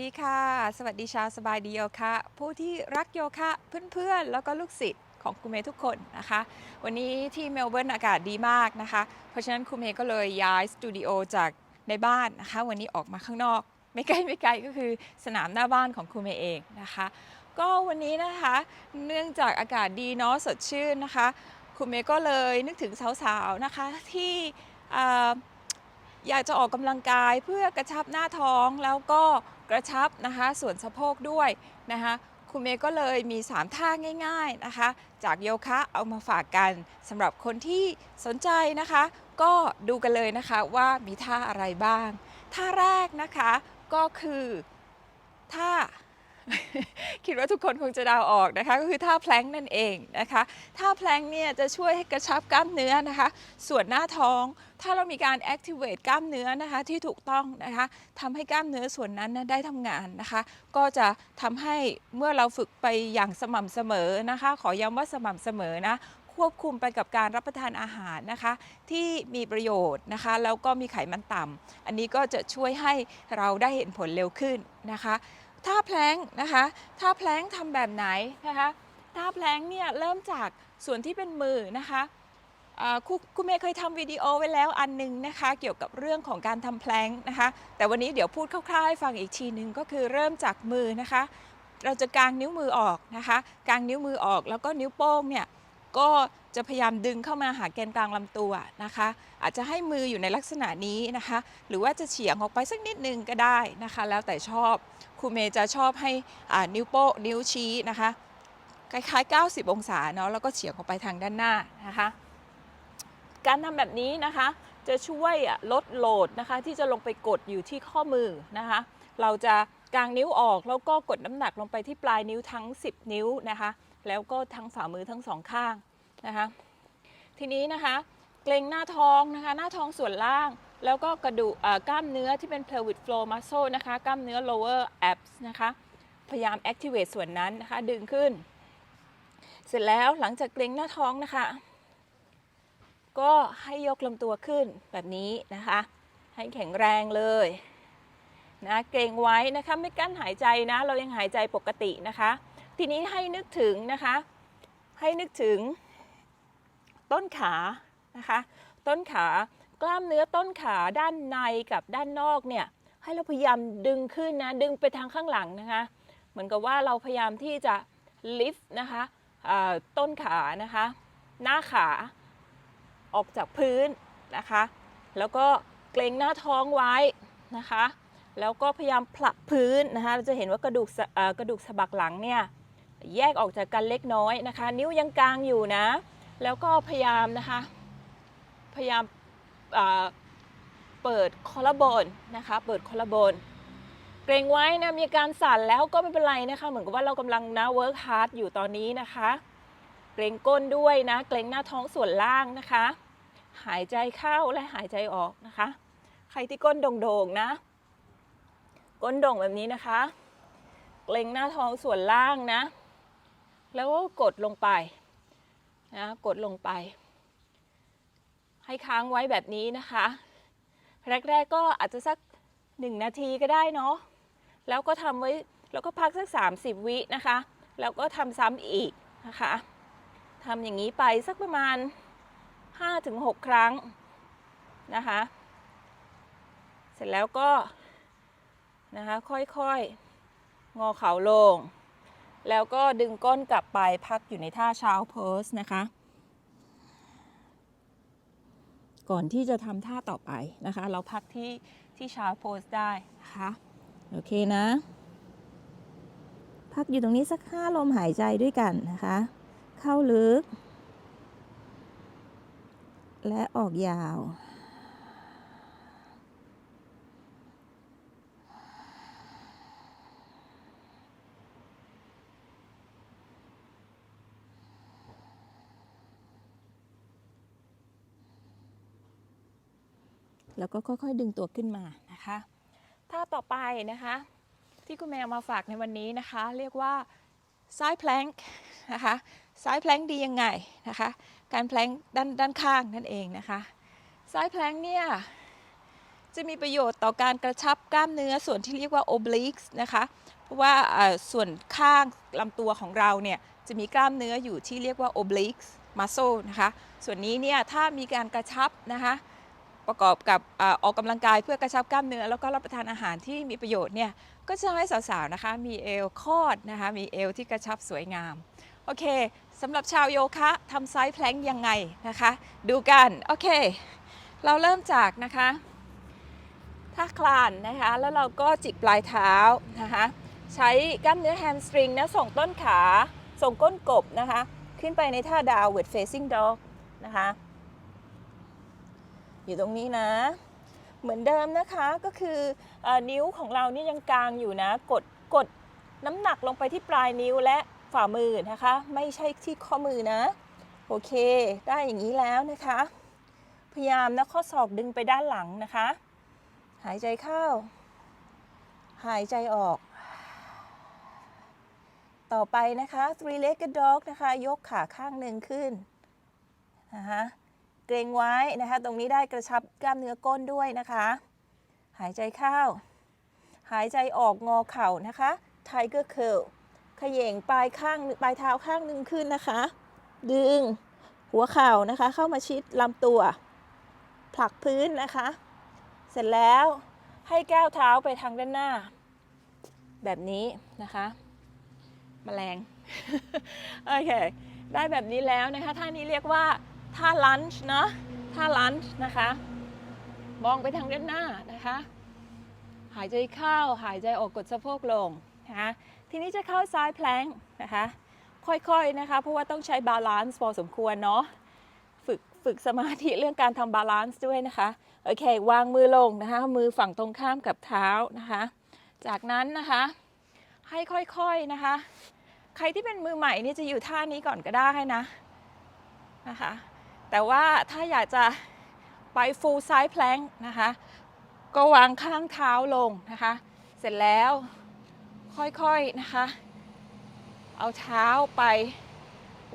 ดีค่ะ สวัสดีชาวสบายดีโยคะ ผู้ที่รักโยคะเพื่อนๆ แล้วก็ลูกศิษย์ของครูเมย์ทุกคนนะคะ วันนี้ที่เมลเบิร์นอากาศดีมากนะคะ เพราะฉะนั้นครูเมย์ก็เลยย้ายสตูดิโอจากในบ้านนะคะ วันนี้ออกมาข้างนอก ไม่ไกลไม่ไกลก็คือสนามหน้าบ้านของครูเมย์เองนะคะ ก็วันนี้นะคะเนื่องจากอากาศดีเนาะสดชื่นนะคะครูเมย์ก็เลยนึกถึงสาวๆนะคะที่อ่าอยากจะออกกำลังกายเพื่อกระชับหน้าท้องแล้วก็ กระชับนะคะส่วนสะโพกด้วยนะคะคุณเมย์ก็เลยมี 3 ท่าง่ายๆนะคะ จากโยคะเอามาฝากกันสำหรับคนที่สนใจนะคะ ก็ดูกันเลยนะคะว่ามีท่าอะไรบ้าง ท่าแรกนะคะก็คือท่า คิดว่าทุกคนคงจะเดาออกนะคะ ก็คือท่าแพลงนั่นเองนะคะท่าแพลงเนี่ยจะช่วยให้กระชับกล้ามเนื้อนะคะ ส่วนหน้าท้อง ถ้าเรามีการ activate กล้ามเนื้อนะคะที่ถูกต้องนะคะทำให้กล้ามเนื้อส่วนนั้นนะได้ทำงานนะคะ ก็จะทำให้เมื่อเราฝึกไปอย่างสม่ำเสมอนะคะ ขอย้ำว่าสม่ำเสมอนะควบคุมไปกับการรับประทานอาหารนะคะ ที่มีประโยชน์นะคะ แล้วก็มีไขมันต่ำอันนี้ก็จะช่วยให้เราได้เห็นผลเร็วขึ้นนะคะ ท่าแพลงนะคะท่าแพลงก์ทำแบบไหนนะคะท่าแพลงเนี่ยเริ่มจากส่วนที่เป็นมือนะคะครูคเมย์เคยทำวิดีโอไว้แล้วอันหนึงนะคะ เกี่ยวกับเรื่องของการทำแพลงนะคะ แต่วันนี้เดี๋ยวพูดคร่าวๆให้ฟังอีกทีหนึ่งก็คือเริ่มจากมือนะคะ เราจะกางนิ้วมือออกนะคะ กางนิ้วมือออกแล้วก็นิ้วโป้งเนี่ย ก็จะพยายามดึงเข้ามาหาแกนกลางลำตัวนะคะ อาจจะให้มืออยู่ในลักษณะนี้นะคะ หรือว่าจะเฉียงออกไปสักนิดนึงก็ได้นะคะ แล้วแต่ชอบครูเมย์จะชอบให้นิ้วโป้นิ้วชี้นะคะ คล้ายๆ 90 องศาเนาะแล้วก็เฉียงออกไปทางด้านหน้านะคะ การทำแบบนี้นะคะ จะช่วยลดโหลดนะคะ ที่จะลงไปกดอยู่ที่ข้อมือนะคะ เราจะกางนิ้วออกแล้วก็กดน้ำหนักลงไปที่ปลายนิ้วทั้ง 10 นิ้วนะคะ แล้วก็ทั้งฝ่ามือทั้งสองข้างนะคะ ทีนี้นะคะเกรงหน้าท้องนะคะ หน้าท้องส่วนล่าง แล้วก็กระดูกอ่ากล้ามเนื้อที่เป็น pelvic floor muscle นะคะ กล้ามเนื้อ lower abs นะคะ พยายาม activate ส่วนนั้นนะคะ ดึงขึ้น เสร็จแล้วหลังจากเกรงหน้าท้องนะคะ ก็ให้ยกลำตัวขึ้นแบบนี้นะคะ ให้แข็งแรงเลยนะเกรงไว้นะคะ ไม่กั้นหายใจนะ เรายังหายใจปกตินะคะ ทีนี้ให้นึกถึงนะคะ ให้นึกถึงต้นขานะคะ ต้นขากล้ามเนื้อต้นขาด้านในกับด้านนอกเนี่ยให้เราพยายามดึงขึ้นนะ ดึงไปทางข้างหลังนะคะ เหมือนกับว่าเราพยายามที่จะ lift นะคะต้นขานะคะ หน้าขาออกจากพื้นนะคะ แล้วก็เกรงหน้าท้องไว้นะคะ แล้วก็พยายามผลักพื้นนะคะเราจะเห็นว่ากระดูกกระดูกสะบักหลังเนี่ย แยกออกจากกันเล็กน้อยนะคะ นิ้วยังกลางอยู่นะ แล้วก็พยายามนะคะ พยายามเปิดคอลลาโบนนะคะ เปิดคอลลาโบนเกรงไว้นะมีการสั่นแล้วก็ไม่เป็นไรนะคะ เหมือนกับว่าเรากำลังนะเวิร์กฮาร์ดอยู่ตอนนี้นะคะ เกรงก้นด้วยนะ เกรงหน้าท้องส่วนล่างนะคะ หายใจเข้าและหายใจออกนะคะ ใครที่ก้นโด่งๆนะ ก้นโด่งแบบนี้นะคะ เกรงหน้าท้องส่วนล่างนะ แล้วก็กดลงไปนะกดลงไป ให้ค้างไว้แบบนี้นะคะ แรกๆก็อาจจะสักหนึ่งนาทีก็ได้เนาะแล้วก็ทำไว้แล้วก็พักสัก 30 วินะคะ แล้วก็ทำซ้ำอีกนะคะทำอย่างนี้ไปสักประมาณ 5-6 ครั้งนะคะ เสร็จแล้วก็นะคะค่อยๆ งอเข่าลง แล้วก็ดึงก้นกลับไปพักอยู่ในท่าเช้าโพสนะคะ ก่อนที่จะทำท่าต่อไปนะคะ เราพักที่ที่เช้าโพสได้นะคะโอเคนะ พักอยู่ตรงนี้สักห้าลมหายใจด้วยกันนะคะ เข้าลึก และออกยาว แล้วก็ค่อยๆ ดึงตัวขึ้นมานะคะท่าต่อไปนะคะ ที่คุณแมวมาฝากในวันนี้นะคะ เรียกว่าซ้ายแพลงนะคะซ้ายแพลงดียังไงนะคะ การแพลงด้านด้านข้างนั่นเองนะคะซ้ายแพลงเนี่ยจะมีประโยชน์ต่อการกระชับกล้ามเนื้อส่วนที่เรียกว่า obliques นะคะ เพราะว่าส่วนข้างลำตัวของเราเนี่ยจะมีกล้ามเนื้ออยู่ที่เรียกว่า obliques muscle นะคะ ส่วนนี้เนี่ยถ้ามีการกระชับนะคะ ประกอบกับออออกกำลังกายเพื่อกระชับกล้ามเนื้อ แล้วก็รับประทานอาหารที่มีประโยชน์เนี่ยก็จะทำให้สาวๆนะคะ มีเอวคอดนะคะ มีเอวที่กระชับสวยงามโอเคสำหรับชาวโยคะทำไซส์แพลงยังไงนะคะ ดูกันโอเค เราเริ่มจากนะคะท่าคลานนะคะ แล้วเราก็จิกปลายเท้านะคะใช้กล้ามเนื้อแฮมสตริงนะส่งต้นขา ส่งก้นกบนะคะ ขึ้นไปในท่า downward facing dog นะคะ อยู่ตรงนี้นะ เหมือนเดิมนะคะก็คืออนิ้วของเรานี่ยังกลางอยู่นะ กดกดน้ำหนักลงไปที่ปลายนิ้วและฝ่ามือนะคะ ไม่ใช่ที่ข้อมือนะ โอเค ได้อย่างนี้แล้วนะคะ พยายามนะข้อศอกดึงไปด้านหลังนะคะ หายใจเข้า หายใจออก ต่อไปนะคะ three legged dog นะคะ ยกขาข้างหนึ่งขึ้นนะคะ เกรงไว้นะคะ ตรงนี้ได้กระชับกล้ามเนื้อก้นด้วยนะคะ หายใจเข้า หายใจออกงอเข่านะคะ tiger curl เขย่งปลายข้างปลายเท้าข้างหนึ่งขึ้นนะคะ ดึงหัวเข่านะคะ เข้ามาชิดลำตัว ผลักพื้นนะคะ เสร็จแล้วให้ก้าวเท้าไปทางด้านหน้า แบบนี้นะคะแมลง โอเค ได้แบบนี้แล้วนะคะ ท่านี้เรียกว่า ท่าลันช์เนาะท่าลันช์นะคะ มองไปทางด้านหน้านะคะ หายใจเข้าหายใจออกกดสะโพกลงนะคะทีนี้จะเข้าซ้ายแพลงนะคะ ค่อยๆนะคะ เพราะว่าต้องใช้บาลานซ์พอสมควรเนาะฝึกฝึกสมาธิเรื่องการทำบาลานซ์ด้วยนะคะ โอเค วางมือลงนะคะ มือฝั่งตรงข้ามกับเท้านะคะ จากนั้นนะคะ ให้ค่อยๆนะคะ ใครที่เป็นมือใหม่นี่จะอยู่ท่านี้ก่อนก็ได้นะนะคะ แต่ว่าถ้าอยากจะไป full side plank นะคะ ก็วางข้างเท้าลงนะคะ เสร็จแล้วค่อยๆนะคะ เอาเท้าไป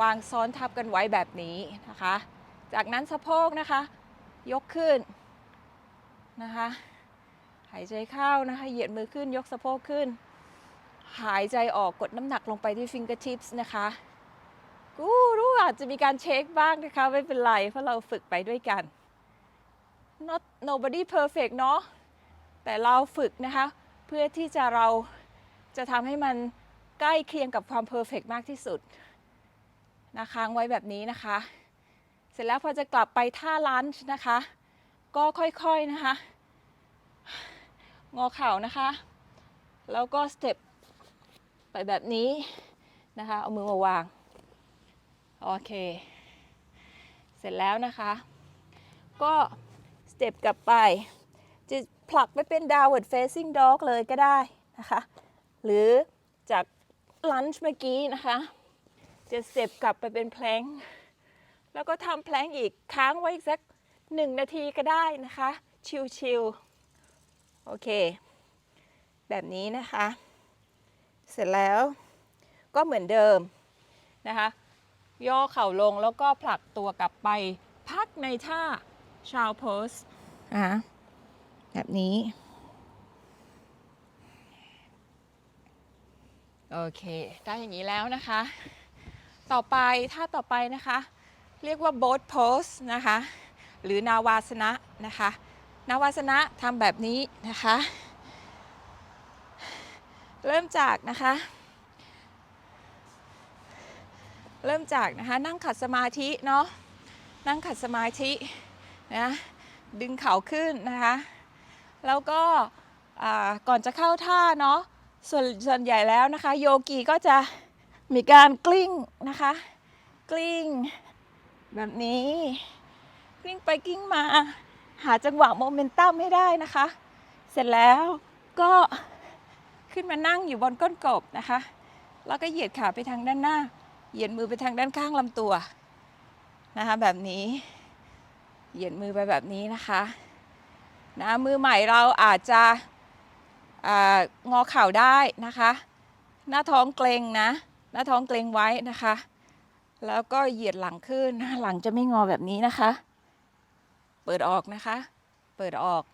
วางซ้อนทับกันไว้แบบนี้นะคะ จากนั้นสะโพกนะคะ ยกขึ้นนะคะ หายใจเข้านะคะ เหยียดมือขึ้นยกสะโพกขึ้น หายใจออกกดน้ำหนักลงไปที่ fingertips นะคะกู อาจจะมีการเช็คบ้างนะคะ ไม่เป็นไร เพราะเราฝึกไปด้วยกัน not nobody perfect เนาะแต่เราฝึกนะคะ เพื่อที่จะเราจะทำให้มันใกล้เคียงกับความ perfect มากที่สุดนะค้างไว้แบบนี้นะคะ เสร็จแล้วพอจะกลับไปท่าลันช์นะคะ ก็ค่อยๆนะคะ งอเข่านะคะ แล้วก็สเต็ปไปแบบนี้นะคะ เอามือมาวาง โอเค เสร็จแล้วนะคะ ก็สเต็ปกลับไป จะผลักไปเป็น downward facing dog เลยก็ได้นะคะ หรือจากลันช์เมื่อกี้นะคะ จะสเต็ปกลับไปเป็นแพลงแล้วก็ทำแพลงอีกค้างไว้อีกสักหนึ่งนาทีก็ได้นะคะ ชิลๆ โอเค แบบนี้นะคะ เสร็จแล้วก็เหมือนเดิมนะคะ ย่อเข่าลงแล้วก็ผลักตัวกลับไป พักในท่าชาวโพสอะแบบนี้ โอเค ได้อย่างนี้แล้วนะคะ ต่อไปท่าต่อไปนะคะ เรียกว่า boat pose นะคะ หรือนาวาสนะนะคะ นาวาสนะทำแบบนี้นะคะ เริ่มจากนะคะ เริ่มจากนะคะนั่งขัดสมาธิเนาะนั่งขัดสมาธินะดึงเข่าขึ้นนะคะแล้วก็ก่อนจะเข้าท่าเนาะส่วนส่วนใหญ่แล้วนะคะ โยกีก็จะมีการกลิ้งนะคะ กลิ้ง แบบนี้ กลิ้งไปกลิ้งมา หาจังหวะโมเมนตัมให้ได้นะคะ เสร็จแล้วก็ขึ้นมานั่งอยู่บนก้นกบนะคะ แล้วก็เหยียดขาไปทางด้านหน้า เหยียดมือไปทางด้านข้างลำตัวนะคะแบบนี้ เหยียดมือไปแบบนี้นะคะนะมือใหม่เราอาจจะงอเข่าได้นะคะ หน้าท้องเกรงนะ หน้าท้องเกรงไว้นะคะ แล้วก็เหยียดหลังขึ้นหลังจะไม่งอแบบนี้นะคะ เปิดออกนะคะ เปิดออก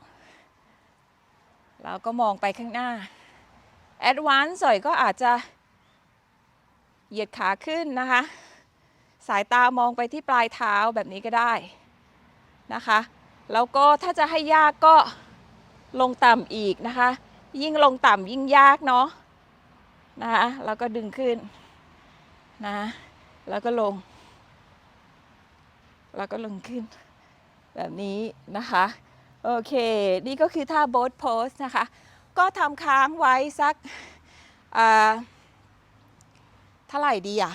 แล้วก็มองไปข้างหน้า Advance หน่อยก็อาจจะ เหยียดขาขึ้นนะคะ สายตามองไปที่ปลายเท้าแบบนี้ก็ได้นะคะ แล้วก็ถ้าจะให้ยากก็ลงต่ำอีกนะคะ ยิ่งลงต่ำยิ่งยากเนาะนะคะแล้วก็ดึงขึ้นนะแล้วก็ลง แล้วก็ลงขึ้น แบบนี้นะคะ โอเค นี่ก็คือท่า boat pose นะคะ ก็ทำค้างไว้สักอ่า ท่าไหร่ดีอะ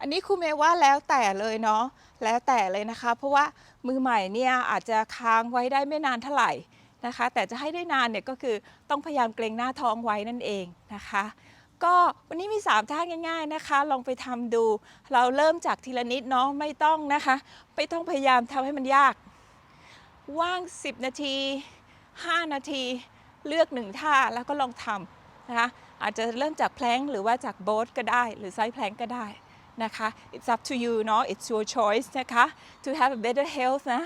อันนี้ครูเมย์ว่าแล้วแต่เลยเนาะแล้วแต่เลยนะคะ เพราะว่ามือใหม่เนี่ยอาจจะค้างไว้ได้ไม่นานเท่าไหร่นะคะ แต่จะให้ได้นานเนี่ยก็คือต้องพยายามเกรงหน้าท้องไว้นั่นเองนะคะ ก็วันนี้มี 3 ท่าง่าย ๆนะคะ ลองไปทำดู เราเริ่มจากทีละนิดเนาะไม่ต้องนะคะ ไม่ต้องพยายามทำให้มันยาก ว่าง 10 นาที 5 นาที เลือกหนึ่งท่าแล้วก็ลองทำนะคะ อาจจะเริ่มจากแพลงหรือว่าจากโบ๊ทก็ได้ หรือไซส์แพลงก์ก็ได้นะคะ it's up to you เนาะ it's your choice นะคะ to have a better health นะ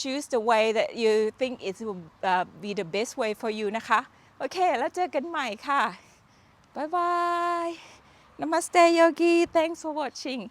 choose the way that you think it will uh, be the best way for you นะคะ โอเค แล้วเจอกันใหม่ค่ะ บ๊ายบาย Namaste Yogi thanks for watching